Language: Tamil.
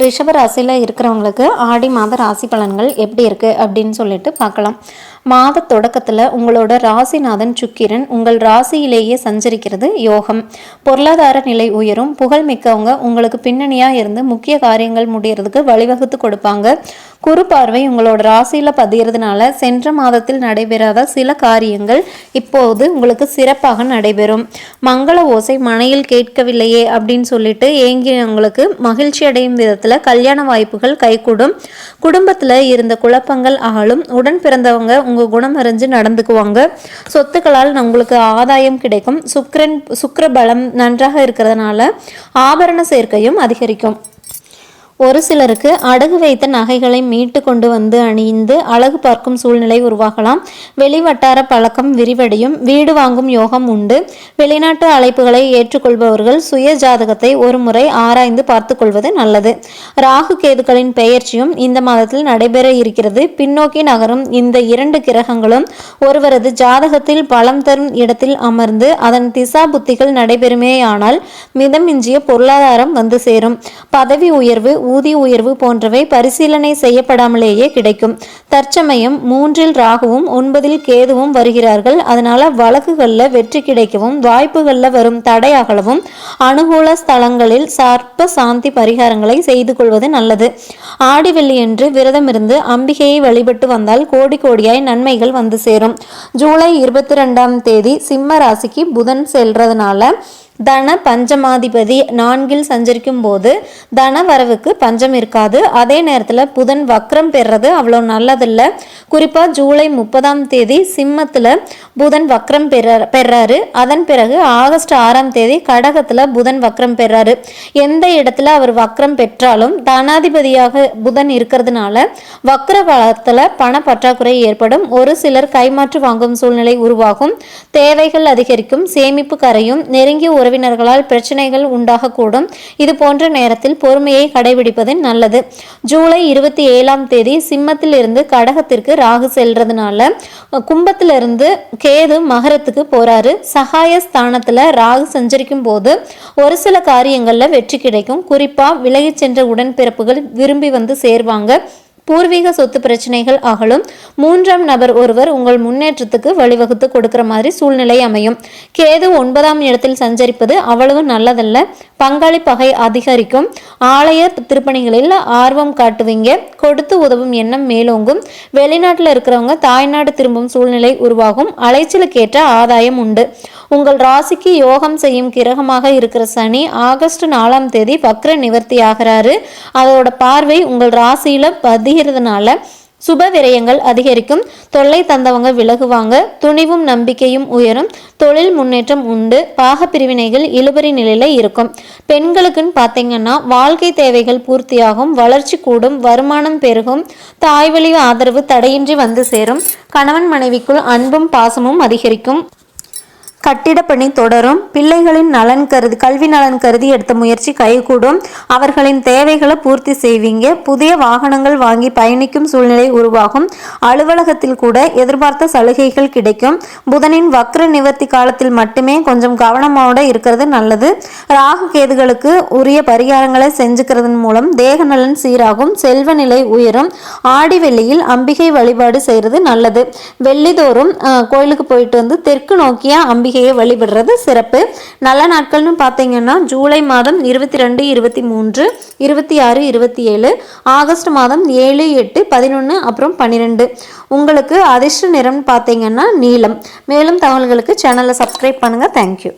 ரிஷப ராசியில் இருக்கிறவங்களுக்கு ஆடி மாத ராசி பலன்கள் எப்படி இருக்குது அப்படின்னு சொல்லிட்டு பார்க்கலாம். மாத தொடக்கத்தில் உங்களோட ராசிநாதன் சுக்கிரன் உங்கள் ராசியிலேயே சஞ்சரிக்கிறது யோகம். பொருளாதார நிலை உயரும் புகழ் மிக்கவங்க உங்களுக்கு பின்னணியாக இருந்து முக்கிய காரியங்கள் முடியறதுக்கு வழிவகுத்து கொடுப்பாங்க. குறு பார்வை உங்களோட ராசியில் பதிகிறதுனால சென்ற மாதத்தில் நடைபெறாத சில காரியங்கள் இப்போது உங்களுக்கு சிறப்பாக நடைபெறும். மங்கள ஓசை மனையில் கேட்கவில்லையே அப்படின்னு சொல்லிட்டு ஏங்கியவங்களுக்கு மகிழ்ச்சி அடையும் விதத்தில் கல்யாண வாய்ப்புகள் கைகூடும். குடும்பத்தில் இருந்த குழப்பங்கள் ஆளும். உடன் பிறந்தவங்க உங்கள் குணம் அறிஞ்சு நடந்துக்குவாங்க. சொத்துக்களால் உங்களுக்கு ஆதாயம் கிடைக்கும். சுக்ரன் சுக்கர பலம் நன்றாக இருக்கிறதுனால ஆபரண சேர்க்கையும் அதிகரிக்கும். ஒரு சிலருக்கு அடகு வைத்த நகைகளை மீட்டு கொண்டு வந்து அணிந்து அழகு பார்க்கும் சூழ்நிலை உருவாகலாம். வெளிவட்டார பழக்கம் விரிவடையும். வீடு வாங்கும் யோகம் உண்டு. வெளிநாட்டு அழைப்புகளை ஏற்றுக்கொள்பவர்கள் சுய ஜாதகத்தை ஒரு முறை ஆராய்ந்து பார்த்து கொள்வது நல்லது. ராகு கேதுக்களின் பெயர்ச்சியும் இந்த மாதத்தில் நடைபெற இருக்கிறது. பின்னோக்கி நகரும் இந்த இரண்டு கிரகங்களும் ஒருவரது ஜாதகத்தில் பலம் தரும் இடத்தில் அமர்ந்து அதன் திசா புத்திகள் நடைபெறுமேயானால் மிதமிஞ்சிய பொருளாதாரம் வந்து சேரும். பதவி உயர்வு ஊதிய உயர்வு போன்றவை பரிசீலனை செய்யப்படாமலேயே கிடைக்கும். தற்சமயம் மூன்றில் ராகுவும் ஒன்பதில் கேதுவும் வருகிறார்கள். அதனால வழக்குகளில் வெற்றி கிடைக்கவும் வாய்ப்புகளில் வரும் தடையாகலவும் அனுகூல ஸ்தலங்களில் சர்ப்ப சாந்தி பரிகாரங்களை செய்து கொள்வது நல்லது. ஆடி வெள்ளியன்று விரதமிருந்து அம்பிகையை வழிபட்டு வந்தால் கோடி கோடியாய் நன்மைகள் வந்து சேரும். ஜூலை இருபத்தி ரெண்டாம் தேதி சிம்ம ராசிக்கு புதன் செல்றதுனால தன பஞ்சமாதிபதி நான்கில் சஞ்சரிக்கும் போது தன வரவுக்கு பஞ்சம் இருக்காது. அதே நேரத்தில் புதன் வக்ரம் பெறுறது அவ்வளோ நல்லதில்லை. குறிப்பாக ஜூலை முப்பதாம் தேதி சிம்மத்தில் புதன் வக்ரம் பெற பெறாரு. அதன் பிறகு ஆகஸ்ட் ஆறாம் தேதி கடகத்தில் புதன் வக்ரம் பெறாரு. எந்த இடத்துல அவர் வக்ரம் பெற்றாலும் தனாதிபதியாக புதன் இருக்கிறதுனால வக்ர காலத்தில் பண பற்றாக்குறை ஏற்படும். ஒரு சிலர் கைமாற்று வாங்கும் சூழ்நிலை உருவாகும். தேவைகள் அதிகரிக்கும். சேமிப்பு கரையும். நெருங்கிய உறவினர்களால் பிரச்சனைகள் உண்டாகக்கூடும். இது போன்ற நேரத்தில் பொறுமையை கடைபிடிப்பது நல்லது. ஜூலை இருபத்தி ஏழாம் தேதி சிம்மத்தில் இருந்து கடகத்திற்கு ராகு செல்றதுனால கும்பத்துல இருந்து கேது மகரத்துக்கு போறாரு. சகாய ஸ்தானத்துல ராகு சஞ்சரிக்கும் போது ஒரு சில காரியங்கள்ல வெற்றி கிடைக்கும். குறிப்பா விலகி சென்ற உடன்பிறப்புகள் விரும்பி வந்து சேர்வாங்க. பூர்வீக சொத்து பிரச்சனைகள் அகலும். மூன்றாம் நபர் ஒருவர் உங்கள் முன்னேற்றத்துக்கு வழிவகுத்து கொடுக்குற மாதிரி சூழ்நிலை அமையும். கேது ஒன்பதாம் இடத்தில் சஞ்சரிப்பது அவ்வளவு நல்லதல்ல. பங்காளி பகை அதிகரிக்கும். ஆலய திருப்பணிகளில் ஆர்வம் காட்டுவீங்க. கொடுத்து உதவும் எண்ணம் மேலோங்கும். வெளிநாட்டில் இருக்கிறவங்க தாய்நாடு திரும்பும் சூழ்நிலை உருவாகும். அலைச்சலுக்கேற்ற ஆதாயம் உண்டு. உங்கள் ராசிக்கு யோகம் செய்யும் கிரகமாக இருக்கிற சனி ஆகஸ்ட் நாலாம் தேதி வக்ர நிவர்த்தி ஆகிறாரு. அதோட பார்வை உங்கள் ராசியில் பதிகிறதுனால சுப விரயங்கள் அதிகரிக்கும். தொல்லை தந்தவங்க விலகுவாங்க. துணிவும் நம்பிக்கையும் உயரும். தொழில் முன்னேற்றம் உண்டு. பாக பிரிவினைகள் இழுபறி நிலையில் இருக்கும். பெண்களுக்குன்னு பார்த்தீங்கன்னா வாழ்க்கை தேவைகள் பூர்த்தியாகும். வளர்ச்சி கூடும். வருமானம் பெருகும். தாய்வழி ஆதரவு தடையின்றி வந்து சேரும். கணவன் மனைவிக்குள் அன்பும் பாசமும் அதிகரிக்கும். கட்டிடப்பணி தொடரும். பிள்ளைகளின் நலன் கருதி கல்வி நலன் கருதி எடுத்த முயற்சி கைகூடும். அவர்களின் தேவைகளை பூர்த்தி செய்வீங்க. புதிய வாகனங்கள் வாங்கி பயணிக்கும் சூழ்நிலை உருவாகும். அலுவலகத்தில் கூட எதிர்பார்த்த சலுகைகள் கிடைக்கும். புதனின் வக்ர நிவர்த்தி காலத்தில் மட்டுமே கொஞ்சம் கவனமோட இருக்கிறது நல்லது. ராகு கேதுகளுக்கு உரிய பரிகாரங்களை செஞ்சுக்கிறதன் மூலம் தேக நலன் சீராகும். செல்வ நிலை உயரும். ஆடி வெள்ளியில் அம்பிகை வழிபாடு செய்கிறது நல்லது. வெள்ளிதோறும் கோயிலுக்கு போயிட்டு வந்து தெற்கு நோக்கிய அம்பிகை அம்பிகையை வழிபடுறது சிறப்பு. நல்ல நாட்கள்னு பார்த்தீங்கன்னா ஜூலை மாதம் இருபத்தி ரெண்டு இருபத்தி மூன்று இருபத்தி ஆறு இருபத்தி ஏழு ஆகஸ்ட் மாதம் ஏழு எட்டு பதினொன்று அப்புறம் பன்னிரெண்டு. உங்களுக்கு அதிர்ஷ்ட நிறம்னு பார்த்தீங்கன்னா நீளம் மேலும் தகவல்களுக்கு சேனலை சப்ஸ்கிரைப் பண்ணுங்கள் தேங்க்யூ